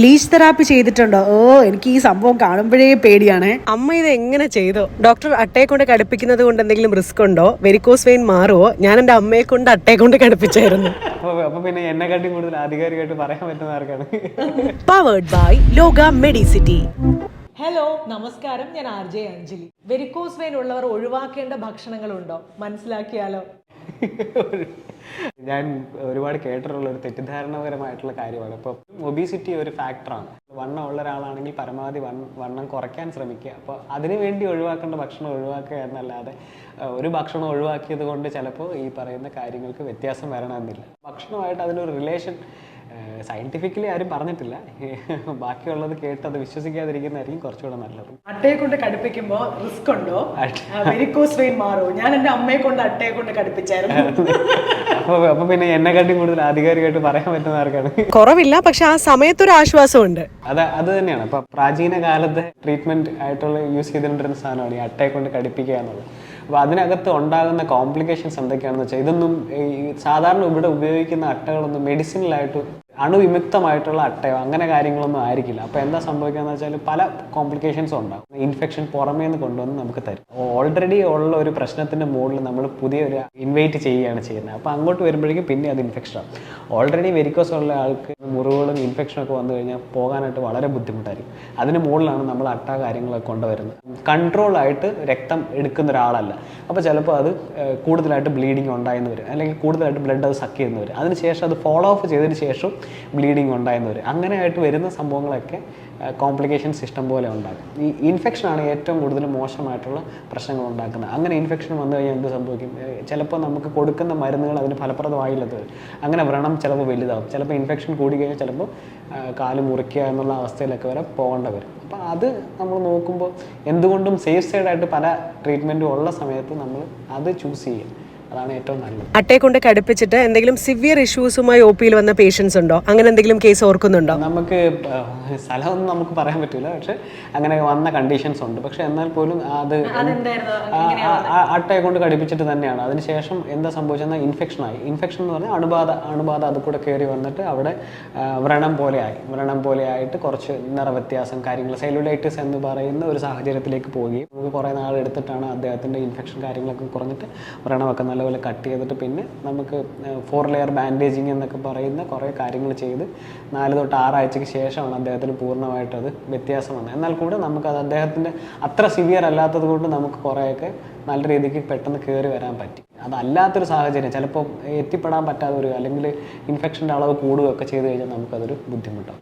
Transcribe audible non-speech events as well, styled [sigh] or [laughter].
Bleach therapy ചെയ്തിട്ടുണ്ടോ? ഓ എനിക്ക് ഈ സംഭവം കാണുമ്പോഴേ പേടിയാണ്. അമ്മ ഇത് എങ്ങനെ ചെയ്തോ? ഡോക്ടർ അട്ടയെ കൊണ്ട് കടുപ്പിക്കുന്നത് കൊണ്ട് എന്തെങ്കിലും റിസ്ക് ഉണ്ടോ? വെരിക്കോസ് വെയിൻ മാറുമോ ഞാൻ എന്റെ അമ്മയെ കൊണ്ട് അട്ടയെ കൊണ്ട് കടുപ്പിച്ചായിരുന്നു. അപ്പൊ പിന്നെ പിന്നെ എന്നെക്കാട്ടി കൂടുതൽ ആധികാരികമായിട്ട് പറയാൻ പറ്റുന്ന ആർക്കാണ്? Powered by Loka Medicity hello നമസ്കാരം. ഞാൻ R J Anjali. Varicose vein ഉള്ളവർ ഒഴിവാക്കേണ്ട ഭക്ഷണങ്ങളുണ്ടോ? മനസ്സിലാക്കിയാലോ? [laughs] ഞാൻ ഒരുപാട് കേട്ടിട്ടുള്ള ഒരു തെറ്റിദ്ധാരണപരമായിട്ടുള്ള കാര്യമാണ്. ഇപ്പോൾ ഒബീസിറ്റി ഒരു ഫാക്ടറാണ് വണ്ണം ഉള്ള ഒരാളാണെങ്കിൽ പരമാവധി വണ്ണം കുറയ്ക്കാൻ ശ്രമിക്കുക. അപ്പോൾ അതിനു വേണ്ടി ഒഴിവാക്കേണ്ട ഭക്ഷണം ഒഴിവാക്കുക എന്നല്ലാതെ ഒരു ഭക്ഷണം ഒഴിവാക്കിയത് കൊണ്ട് ചിലപ്പോൾ ഈ പറയുന്ന കാര്യങ്ങൾക്ക് വ്യത്യാസം വരണമെന്നില്ല. ഭക്ഷണമായിട്ട് അതിനൊരു റിലേഷൻ സയന്റിഫിക്കലി ആരും പറഞ്ഞിട്ടില്ല. [laughs] ബാക്കിയുള്ളത് കേട്ട് അത് വിശ്വസിക്കാതിരിക്കുന്നതായിരിക്കും കുറച്ചുകൂടെ നല്ലത്. അട്ടയെ കൊണ്ട് കടുപ്പിക്കുമ്പോ റിസ്ക് ഉണ്ടോ? വെരിക്കോസ് വെയിൻ മാറോ? ഞാൻ എന്റെ അമ്മയെ കൊണ്ട് അട്ടയെ കൊണ്ട് കടുപ്പിച്ചായിരുന്നു. [laughs] അപ്പോൾ അപ്പോൾ പിന്നെ കണ്ടി കൂടുതൽ ആധികാരികമായിട്ട് പറയാൻ പറ്റുന്ന ആർക്കാണ്? [laughs] കുറവില്ല പക്ഷെ ആ സമയത്തൊരു ആശ്വാസമുണ്ട്. അത് അത് തന്നെയാണ്. അപ്പൊ പ്രാചീന കാലത്തെ ട്രീറ്റ്മെന്റ് ആയിട്ടുള്ള യൂസ് ചെയ്തിട്ടുണ്ടിരുന്ന സാധനമാണ് ഈ അട്ടയെ കൊണ്ട് കടിപ്പിക്കുക എന്നുള്ളത്. അപ്പോൾ അതിനകത്ത് ഉണ്ടാകുന്ന കോംപ്ലിക്കേഷൻസ് എന്തൊക്കെയാണെന്ന് വെച്ചാൽ ഇതൊന്നും ഈ സാധാരണ ഇവിടെ ഉപയോഗിക്കുന്ന അട്ടകളൊന്നും മെഡിസിനലായിട്ട് അണുവിമുക്തമായിട്ടുള്ള അട്ടയോ അങ്ങനെ കാര്യങ്ങളൊന്നും ആയിരിക്കില്ല. അപ്പോൾ എന്താ സംഭവിക്കുകയെന്ന് വെച്ചാൽ പല കോംപ്ലിക്കേഷൻസും ഉണ്ടാകും ഇൻഫെക്ഷൻ പുറമേ നിന്ന് കൊണ്ടുവന്ന് നമുക്ക് തരും. ഓൾറെഡി ഉള്ള ഒരു പ്രശ്നത്തിന്റെ മുകളിൽ നമ്മൾ പുതിയൊരു ഇൻവൈറ്റ് ചെയ്യുകയാണ് ചെയ്യുന്നത്. അപ്പോൾ അങ്ങോട്ട് വരുമ്പോഴേക്കും പിന്നെ അത് ഇൻഫെക്ഷൻ ആവും. ഓൾറെഡി വെരിക്കോസ് ഉള്ള ആൾക്ക് മുറിവുകളും ഇൻഫെക്ഷനും ഒക്കെ വന്നു കഴിഞ്ഞാൽ പോകാനായിട്ട് വളരെ ബുദ്ധിമുട്ടായിരിക്കും. അതിന് മുകളിലാണ് നമ്മൾ അട്ട കാര്യങ്ങളൊക്കെ കൊണ്ടുവരുന്നത്. കൺട്രോൾ ആയിട്ട് രക്തം എടുക്കുന്ന ഒരാളല്ല. അപ്പോൾ ചിലപ്പോൾ അത് കൂടുതലായിട്ട് ബ്ലീഡിങ് ഉണ്ടായെന്ന് വരും. അല്ലെങ്കിൽ കൂടുതലായിട്ട് ബ്ലഡ് അത് സക്ക് ചെയ്യുന്നവർ അതിനുശേഷം അത് ഫോളോ ഓഫ് ചെയ്തതിന് ശേഷം ബ്ലീഡിങ് ഉണ്ടായെന്ന് വരും അങ്ങനെയായിട്ട് വരുന്ന സംഭവങ്ങളൊക്കെ കോംപ്ലിക്കേഷൻ സിസ്റ്റം പോലെ ഉണ്ടാകും. ഈ ഇൻഫെക്ഷനാണ് ഏറ്റവും കൂടുതൽ മോശമായിട്ടുള്ള പ്രശ്നങ്ങൾ ഉണ്ടാക്കുന്നത്. അങ്ങനെ ഇൻഫെക്ഷൻ വന്നു കഴിഞ്ഞാൽ എന്ത് സംഭവിക്കും? ചിലപ്പോൾ നമുക്ക് കൊടുക്കുന്ന മരുന്നുകൾ അതിന് ഫലപ്രദമായില്ലത്. അങ്ങനെ വ്രണം ചിലപ്പോൾ വലുതാവും. ചിലപ്പോൾ ഇൻഫെക്ഷൻ കൂടി കഴിഞ്ഞാൽ ചിലപ്പോൾ കാൽ മുറിക്കുക എന്നുള്ള അവസ്ഥയിലൊക്കെ വരെ പോകേണ്ട വരും. അപ്പോൾ അത് നമ്മൾ നോക്കുമ്പോൾ എന്തുകൊണ്ടും സേഫ് സൈഡായിട്ട് പല ട്രീറ്റ്മെന്റും ഉള്ള സമയത്ത് നമ്മൾ അത് ചൂസ് ചെയ്യുക. അതാണ് ഏറ്റവും നല്ലത്. അട്ടയെ കൊണ്ട് കടുപ്പിച്ചിട്ട് എന്തെങ്കിലും സിവിയർ ഇഷ്യൂസുമായി ഒ പിയിൽ വന്ന പേഷ്യൻസ് ഉണ്ടോ? അങ്ങനെ എന്തെങ്കിലും കേസ് ഓർക്കുന്നുണ്ടോ? നമുക്ക് സ്ഥലമൊന്നും നമുക്ക് പറയാൻ പറ്റില്ല പക്ഷെ അങ്ങനെ വന്ന കണ്ടീഷൻസ് ഉണ്ട്. പക്ഷെ എന്നാൽ പോലും അത് ആ, അട്ടയെ കൊണ്ട് കടിപ്പിച്ചിട്ട് തന്നെയാണ്. അതിനുശേഷം എന്താ സംഭവിച്ചാൽ ഇൻഫെക്ഷൻ ആയി. ഇൻഫെക്ഷൻ എന്ന് പറഞ്ഞാൽ അണുബാധ അണുബാധ അത് കൂടെ കയറി വന്നിട്ട് അവിടെ ആ, വ്രണം പോലെ ആയി. വ്രണം പോലെ ആയിട്ട് കുറച്ച് നിറവ്യത്യാസം കാര്യങ്ങൾ സെല്ലുലൈറ്റിസ് എന്ന് പറയുന്ന ഒരു സാഹചര്യത്തിലേക്ക് പോവുകയും നമുക്ക് കുറേ നാൾ എടുത്തിട്ടാണ് അദ്ദേഹത്തിന്റെ ഇൻഫെക്ഷൻ കാര്യങ്ങളൊക്കെ കുറഞ്ഞിട്ട് വ്രണമൊക്കെ നല്ലപോലെ കട്ട് ചെയ്തിട്ട് പിന്നെ നമുക്ക് ഫോർ ലെയർ ബാൻഡേജിങ് എന്നൊക്കെ പറയുന്ന കുറേ കാര്യങ്ങൾ ചെയ്ത് നാല് തൊട്ട് ആറാഴ്ചയ്ക്ക് ശേഷമാണ് അദ്ദേഹത്തിന് പൂർണമായിട്ട് അത് വ്യത്യാസം വന്നത് എന്നാൽ കൂടെ നമുക്കത് അദ്ദേഹത്തിന്റെ അത്ര സിവിയർ അല്ലാത്തത് കൊണ്ട് നമുക്ക് കുറേയൊക്കെ നല്ല രീതിക്ക് പെട്ടെന്ന് കയറി വരാൻ പറ്റി. അതല്ലാത്തൊരു സാഹചര്യം ചിലപ്പോൾ എത്തിപ്പെടാൻ പറ്റാതെ ഒരു അല്ലെങ്കിൽ ഇൻഫെക്ഷന്റെ അളവ് കൂടുകയൊക്കെ ചെയ്ത് കഴിഞ്ഞാൽ നമുക്കതൊരു ബുദ്ധിമുട്ടാവും.